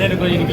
Nerco y el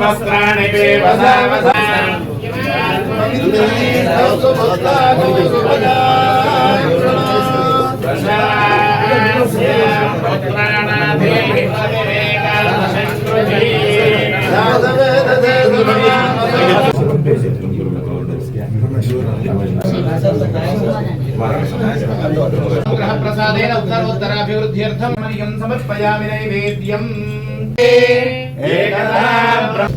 వస్త్రాణి పేవసావసా ప్రసాదేన ఉత్తరోత్తరాభివృద్ధ్యర్థం Mariam సమర్పయామి నైవేద్యం. ఏకదా బ్రహ్మ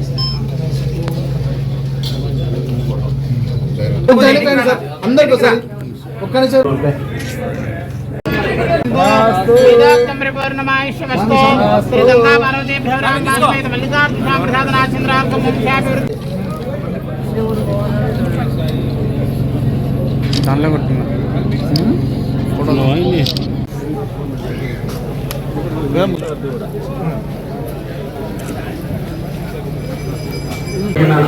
అందరికి ఒకసారి ఒక్క నిమిషం వేదాంతం పరిపూర్ణమాయుష్యమస్తో శ్రీగంగా పార్వతీభ్యో రామకాశ్మేత మల్లికార్జున ముఖ్యాభివృద్ధి దానిలో కొట్టుకున్నా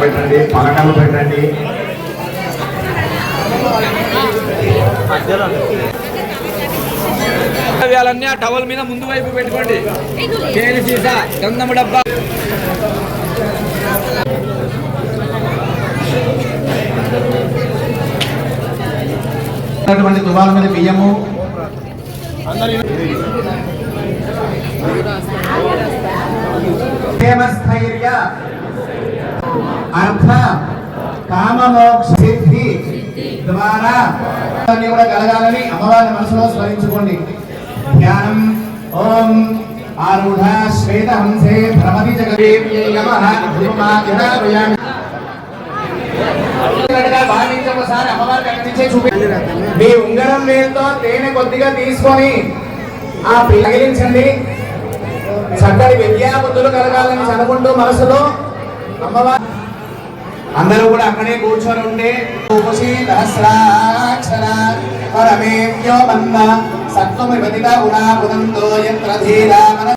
పెట్టండి పలకలు పెట్టండి ద్రవ్యాలన్నీ ఆ టవల్ మీద ముందు వైపు పెట్టుకోండి తేనె సీసా గంధము డబ్బా Thank you. అటువంటి తువాల మీద బియ్యము. స్థైర్య అర్థ కామమోక్ష సిద్ధి ద్వారా అన్నీ కూడా కలగాలని అమ్మవారి మనసులో స్మరించుకోండి. ధ్యానం. ఓం ఆరుఢ శ్వేత హంసే భ్రమతి జగదేవ్యై నమః. ధూమాదిరాపయామి ఉన్నట్టుగా భావించి ఒకసారి అమ్మవారికి అక్కడి నుంచే చూపి మీ ఉంగరం వేలుతో తేనె కొద్దిగా తీసుకొని ఆ తగిలించండి చక్కటి విద్యా బుద్ధులు కలగాలని చదువుకుంటూ మనసులో అమ్మవారి అందరూ కూడా అక్కడే కూర్చొని ఉంటే ఉపసి సహస్రాక్షర పరమేవ్యో మన్న సత్వమి వదిత గుణా పుదంతో యత్ర ధీరా మన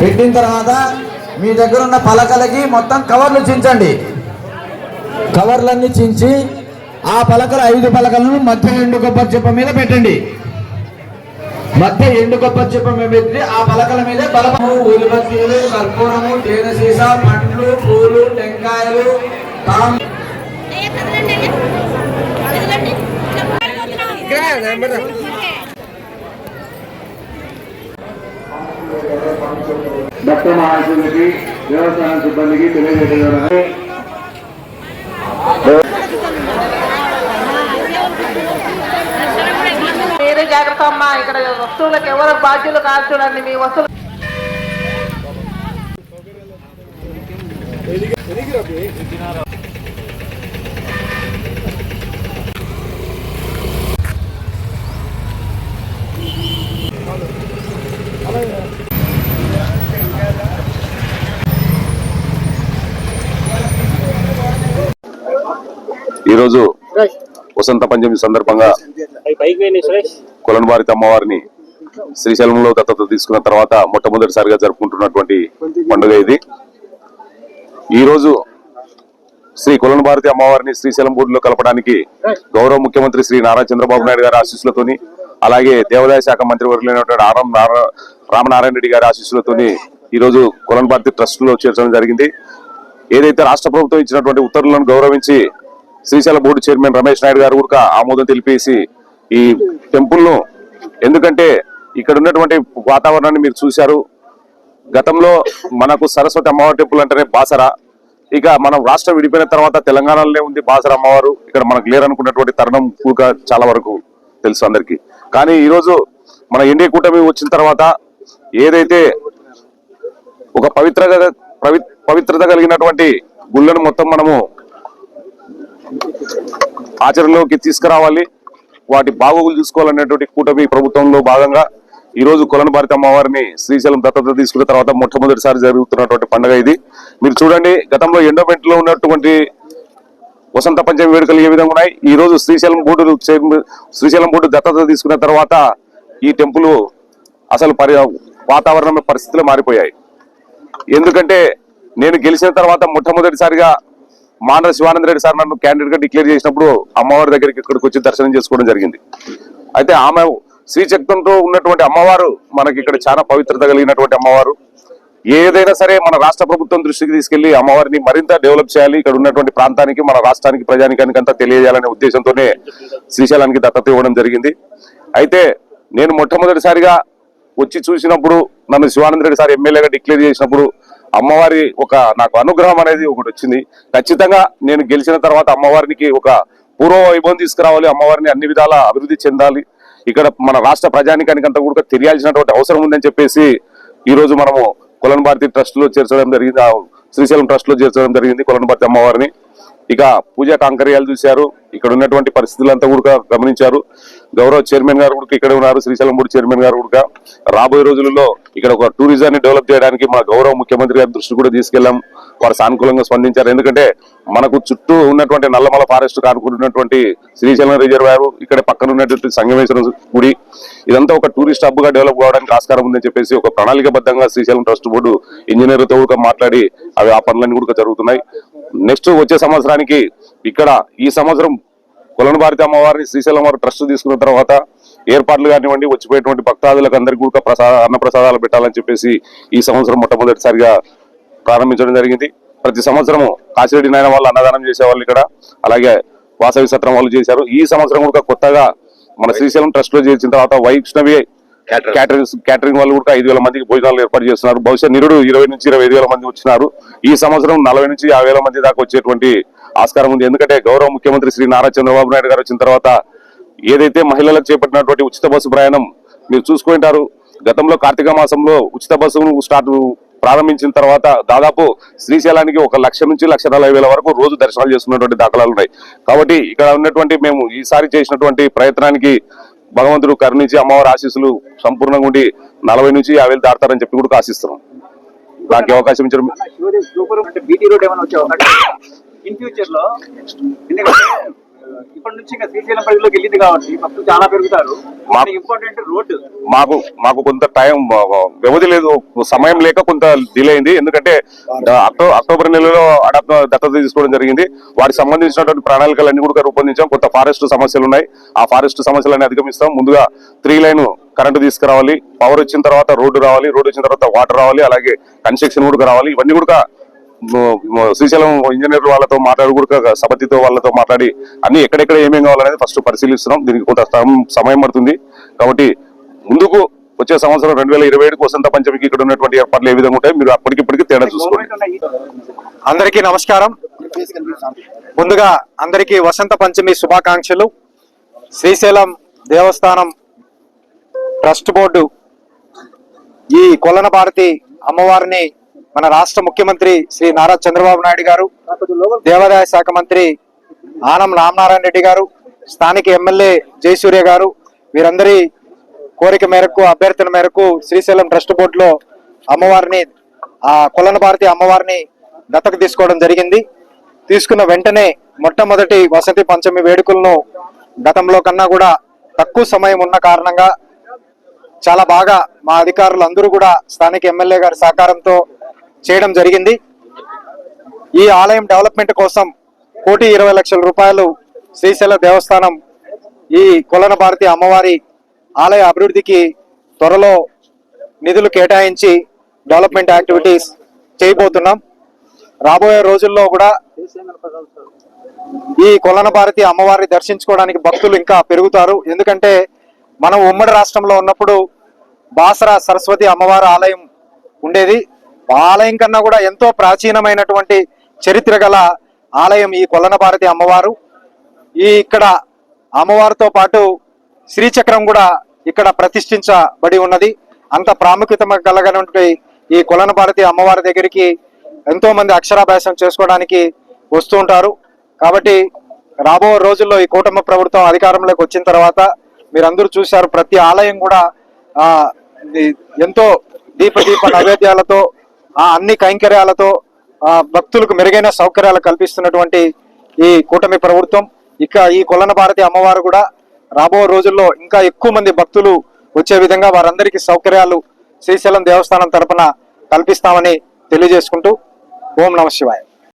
పెట్టిన తర్వాత మీ దగ్గర ఉన్న పలకలకి మొత్తం కవర్లు చించండి. కవర్లన్నీ చించి ఆ పలకలు ఐదు పలకలను మధ్య రెండు కొబ్బరి చెప్ప మీద పెట్టండి. మధ్య ఎండు కొబ్బరి చెప్ప మీద పెట్టి ఆ పలకల మీద బలపము ఊదిబత్తీలు కర్పూరము తేనె సీసా పండ్లు పూలు టెంకాయలు తాం భక్త మహాశులకి దేవస్థాన సిబ్బందికి తెలియజేయడం. జాగ్రత్త అమ్మా. ఇక్కడ వస్తువులకు ఎవరు బాధ్యులు కాదు చూడండి మీ వస్తువులు. ఈరోజు వసంత పంచమి సందర్భంగా కొలనబారిత అమ్మవారిని శ్రీశైలంలో దత్తత తీసుకున్న తర్వాత మొట్టమొదటిసారిగా జరుపుకుంటున్నటువంటి పండుగ ఇది. ఈ రోజు శ్రీ కొలనభారతి అమ్మవారిని శ్రీశైలం బోర్డులో కలపడానికి గౌరవ ముఖ్యమంత్రి శ్రీ నారా చంద్రబాబు నాయుడు గారి ఆశీస్సులతోని అలాగే దేవాదాయ శాఖ మంత్రి వర్యులైనటువంటి ఆరం రామనారాయణ రెడ్డి గారి ఆశీస్సులతోని ఈ రోజు కొలనభారతి ట్రస్ట్ చేర్చడం జరిగింది. ఏదైతే రాష్ట్ర ప్రభుత్వం ఇచ్చినటువంటి ఉత్తర్వులను గౌరవించి శ్రీశైలం బోర్డు చైర్మన్ రమేష్ నాయుడు గారు కూడా ఆమోదం తెలిపేసి ఈ టెంపుల్ను ఎందుకంటే ఇక్కడ ఉన్నటువంటి వాతావరణాన్ని మీరు చూశారు. గతంలో మనకు సరస్వతి అమ్మవారి టెంపుల్ అంటేనే బాసరా. ఇక మనం రాష్ట్రం విడిపోయిన తర్వాత తెలంగాణలోనే ఉంది బాసరా అమ్మవారు. ఇక్కడ మనకు లేరనుకున్నటువంటి తరుణం కూడా చాలా వరకు తెలుసు అందరికి. కానీ ఈరోజు మన ఎన్డీఏ కూటమి వచ్చిన తర్వాత ఏదైతే ఒక పవిత్ర పవి- పవిత్రత కలిగినటువంటి గుళ్ళను మొత్తం మనము ఆచరణలోకి తీసుకురావాలి. వాటి బాగోగులు చూసుకోవాలనేటువంటి కూటమి ప్రభుత్వంలో భాగంగా ఈ రోజు కొలను భారతి అమ్మవారిని శ్రీశైలం దత్తత తీసుకున్న తర్వాత మొట్టమొదటిసారి జరుగుతున్నటువంటి పండుగ ఇది. మీరు చూడండి గతంలో ఎండోమెంట్లో ఉన్నటువంటి వసంత పంచమి వేడుకలు ఏ విధంగా ఉన్నాయి? ఈ రోజు శ్రీశైలం బోర్డు శ్రీశైలం బోర్డు దత్తత తీసుకున్న తర్వాత ఈ టెంపుల్ అసలు పరి వాతావరణ పరిస్థితులు మారిపోయాయి. ఎందుకంటే నేను గెలిచిన తర్వాత మొట్టమొదటిసారిగా మానవ శివానంద రెడ్డి సార్ నన్ను క్యాండిడేట్గా డిక్లేర్ చేసినప్పుడు అమ్మవారి దగ్గరికి ఇక్కడికి వచ్చి దర్శనం చేసుకోవడం జరిగింది. అయితే ఆమె శ్రీచక్రంతో ఉన్నటువంటి అమ్మవారు మనకి ఇక్కడ చాలా పవిత్రత కలిగినటువంటి అమ్మవారు. ఏదైనా సరే మన రాష్ట్ర ప్రభుత్వం దృష్టికి తీసుకెళ్ళి అమ్మవారిని మరింత డెవలప్ చేయాలి. ఇక్కడ ఉన్నటువంటి ప్రాంతానికి మన రాష్ట్రానికి ప్రజానికానికి అంతా తెలియజేయాలనే ఉద్దేశంతోనే శ్రీశైలానికి దత్తత ఇవ్వడం జరిగింది. అయితే నేను మొట్టమొదటిసారిగా వచ్చి చూసినప్పుడు నన్ను శివానంద రెడ్డి సార్ ఎమ్మెల్యేగా డిక్లేర్ చేసినప్పుడు అమ్మవారి ఒక నాకు అనుగ్రహం అనేది ఒకటి వచ్చింది. ఖచ్చితంగా నేను గెలిచిన తర్వాత అమ్మవారికి ఒక పూర్వ వైభవం తీసుకురావాలి అమ్మవారిని అన్ని విధాల అభివృద్ధి చెందాలి. ఇక్కడ మన రాష్ట్ర ప్రజానికానికంతా కూడా తెలియాల్సినటువంటి అవసరం ఉందని చెప్పేసి ఈరోజు మనము కులన్ భారతి ట్రస్ట్లో చేర్చడం జరిగింది. శ్రీశైలం ట్రస్ట్లో చేర్చడం జరిగింది కులన్ భారతి అమ్మవారిని. ఇక పూజా కాంకర్యాలు చూశారు. ఇక్కడ ఉన్నటువంటి పరిస్థితులంతా కూడా గమనించారు. గౌరవ చైర్మన్ గారు కూడా ఇక్కడ ఉన్నారు శ్రీశైలం బోర్డు చైర్మన్ గారు కూడా. రాబోయే రోజులలో ఇక్కడ ఒక టూరిజాన్ని డెవలప్ చేయడానికి మా గౌరవ ముఖ్యమంత్రి గారి దృష్టి కూడా తీసుకెళ్ళాం వారు సానుకూలంగా స్పందించారు. ఎందుకంటే మనకు చుట్టూ ఉన్నటువంటి నల్లమల ఫారెస్ట్ కానుకున్నటువంటి శ్రీశైలం రిజర్వాయర్ ఇక్కడ పక్కన ఉన్నటువంటి సంగమేశ్వరం గుడి ఇదంతా ఒక టూరిస్ట్ హబ్గా డెవలప్ కావడానికి ఆస్కారం ఉందని చెప్పేసి ఒక ప్రణాళికబద్ధంగా శ్రీశైలం ట్రస్ట్ బోర్డు ఇంజనీర్లతో కూడా మాట్లాడి అవి ఆ పనులన్నీ కూడా జరుగుతున్నాయి. నెక్స్ట్ వచ్చే సంవత్సరానికి ఇక్కడ ఈ సంవత్సరం కొలను భారతి అమ్మవారిని శ్రీశైలం వారు ట్రస్ట్ తీసుకున్న తర్వాత ఏర్పాట్లు కానివ్వండి వచ్చిపోయేటువంటి భక్తాదులకు అందరికీ కూడా ప్రసాద అన్న ప్రసాదాలు పెట్టాలని చెప్పేసి ఈ సంవత్సరం మొట్టమొదటిసారిగా ప్రారంభించడం జరిగింది. ప్రతి సంవత్సరము కాశిరెడ్డి నాయన వాళ్ళు అన్నదానం చేసేవాళ్ళు ఇక్కడ. అలాగే వాసవి సత్రం వాళ్ళు చేశారు. ఈ సంవత్సరం కూడా కొత్తగా మన శ్రీశైలం ట్రస్ట్లో చేసిన తర్వాత వైష్ణవి క్యాటరింగ్ క్యాటరింగ్ వాళ్ళు కూడా ఐదు వేల మందికి భోజనాలు ఏర్పాటు చేస్తున్నారు. బహుశా నిరుడు ఇరవై నుంచి ఇరవై ఐదు వేల మంది వచ్చినారు. ఈ సంవత్సరం నలభై నుంచి యాభై వేల మంది దాకా వచ్చేటువంటి ఆస్కారం ఉంది. ఎందుకంటే గౌరవ ముఖ్యమంత్రి శ్రీ నారా చంద్రబాబు నాయుడు గారు వచ్చిన తర్వాత ఏదైతే మహిళలకు చేపట్టినటువంటి ఉచిత బస్సు ప్రయాణం మీరు చూసుకుంటారు గతంలో కార్తీక మాసంలో ఉచిత బస్సును స్టార్ట్ ప్రారంభించిన తర్వాత దాదాపు శ్రీశైలానికి ఒక లక్ష నుంచి లక్ష నలభై వేల వరకు రోజు దర్శనాలు చేస్తున్నటువంటి దాఖలాలు ఉన్నాయి. కాబట్టి ఇక్కడ ఉన్నటువంటి మేము ఈసారి చేసినటువంటి ప్రయత్నానికి భగవంతుడు కరుణించి అమ్మవారి ఆశీస్సులు సంపూర్ణంగా ఉండి నలభై నుంచి యాభై వేలు దాడతారని చెప్పి కూడా ఆశిస్తున్నాం. నాకు అవకాశం ఇచ్చారు ఇన్ ఫ్యూచర్లో ఎందుకంటే ఇప్పటి నుంచి ఇంకా శ్రీశైలం పరిధిలోకి వెళ్ళింది కాబట్టి భక్తులు చాలా పెరుగుతారు. ఇంపార్టెంట్ రోడ్డు మాకు మాకు కొంత టైం వ్యవధి లేదు సమయం లేక కొంత డిలే అయింది. ఎందుకంటే అక్టోబర్ నెలలో అడాప్ట్ దత్తత తీసుకోవడం జరిగింది. వాటికి సంబంధించినటువంటి ప్రణాళికలన్నీ కూడా రూపొందించాం. కొంత ఫారెస్ట్ సమస్యలు ఉన్నాయి ఆ ఫారెస్ట్ సమస్యలన్నీ అధిగమిస్తాం. ముందుగా త్రీ లైన్ కరెంటు తీసుకురావాలి. పవర్ వచ్చిన తర్వాత రోడ్డు రావాలి. రోడ్డు వచ్చిన తర్వాత వాటర్ రావాలి. అలాగే కన్స్ట్రక్షన్ కూడా రావాలి. ఇవన్నీ కూడా శ్రీశైలం ఇంజనీర్ వాళ్ళతో మాట్లాడి కూడా వాళ్ళతో మాట్లాడి అన్ని ఎక్కడెక్కడ ఏమేమి కావాలనేది ఫస్ట్ పరిశీలిస్తున్నాం. దీనికి కొంత సమ- సమయం పడుతుంది. కాబట్టి ముందుకు వచ్చే సంవత్సరం రెండు వేల ఇరవై ఏడుకు వసంత పంచమికి ఇక్కడ ఉన్నటువంటి ఏర్పాట్లు ఏ విధంగా ఉంటాయి మీరు అప్పటికిప్పటికి తేడా చూసుకోండి. అందరికీ నమస్కారం. ముందుగా అందరికీ వసంత పంచమి శుభాకాంక్షలు. శ్రీశైలం దేవస్థానం ట్రస్ట్ బోర్డు ఈ కొలన భారతి అమ్మవారిని మన రాష్ట్ర ముఖ్యమంత్రి శ్రీ నారా చంద్రబాబు నాయుడు గారు దేవాదాయ శాఖ మంత్రి ఆనం రామనారాయణ రెడ్డి గారు స్థానిక ఎమ్మెల్యే జయసూర్య గారు వీరందరి కోరిక మేరకు అభ్యర్థన మేరకు శ్రీశైలం ట్రస్ట్ బోర్డులో అమ్మవారిని ఆ కొలన భారతి అమ్మవారిని దత్తకు తీసుకోవడం జరిగింది. తీసుకున్న వెంటనే మొట్టమొదటి వసంతి పంచమి వేడుకలను గతంలో కన్నా కూడా తక్కువ సమయం ఉన్న కారణంగా చాలా బాగా మా అధికారులు అందరూ కూడా స్థానిక ఎమ్మెల్యే గారి సహకారంతో చేయడం జరిగింది. ఈ ఆలయం డెవలప్మెంట్ కోసం కోటి ఇరవై లక్షల రూపాయలు శ్రీశైల దేవస్థానం ఈ కొలన భారతి అమ్మవారి ఆలయ అభివృద్ధికి త్వరలో నిధులు కేటాయించి డెవలప్మెంట్ యాక్టివిటీస్ చేయబోతున్నాం. రాబోయే రోజుల్లో కూడా ఈ కొలన భారతి అమ్మవారిని దర్శించుకోవడానికి భక్తులు ఇంకా పెరుగుతారు. ఎందుకంటే మనం ఉమ్మడి రాష్ట్రంలో ఉన్నప్పుడు బాసరా సరస్వతి అమ్మవారి ఆలయం ఉండేది. ఆలయం కన్నా కూడా ఎంతో ప్రాచీనమైనటువంటి చరిత్ర గల ఆలయం ఈ కొల్లన భారతి అమ్మవారు. ఈ ఇక్కడ అమ్మవారితో పాటు శ్రీచక్రం కూడా ఇక్కడ ప్రతిష్ఠించబడి ఉన్నది. అంత ప్రాముఖ్యత కలగనటువంటి ఈ కొలన భారతి అమ్మవారి దగ్గరికి ఎంతో మంది అక్షరాభ్యాసం చేసుకోవడానికి వస్తూ ఉంటారు. కాబట్టి రాబో రోజుల్లో ఈ కూటమి ప్రభుత్వం అధికారంలోకి వచ్చిన తర్వాత మీరందరూ చూశారు ప్రతి ఆలయం కూడా ఎంతో దీప దీప నైవేద్యాలతో అన్ని కైంకర్యాలతో భక్తులకు మెరుగైన సౌకర్యాలు కల్పిస్తున్నటువంటి ఈ కూటమి ప్రభుత్వం. ఇక ఈ కొలన భారతి అమ్మవారు కూడా రాబో రోజుల్లో ఇంకా ఎక్కువ మంది భక్తులు వచ్చే విధంగా వారందరికీ సౌకర్యాలు శ్రీశైలం దేవస్థానం తరపున కల్పిస్తామని తెలియజేసుకుంటూ ఓం నమ శివాయ.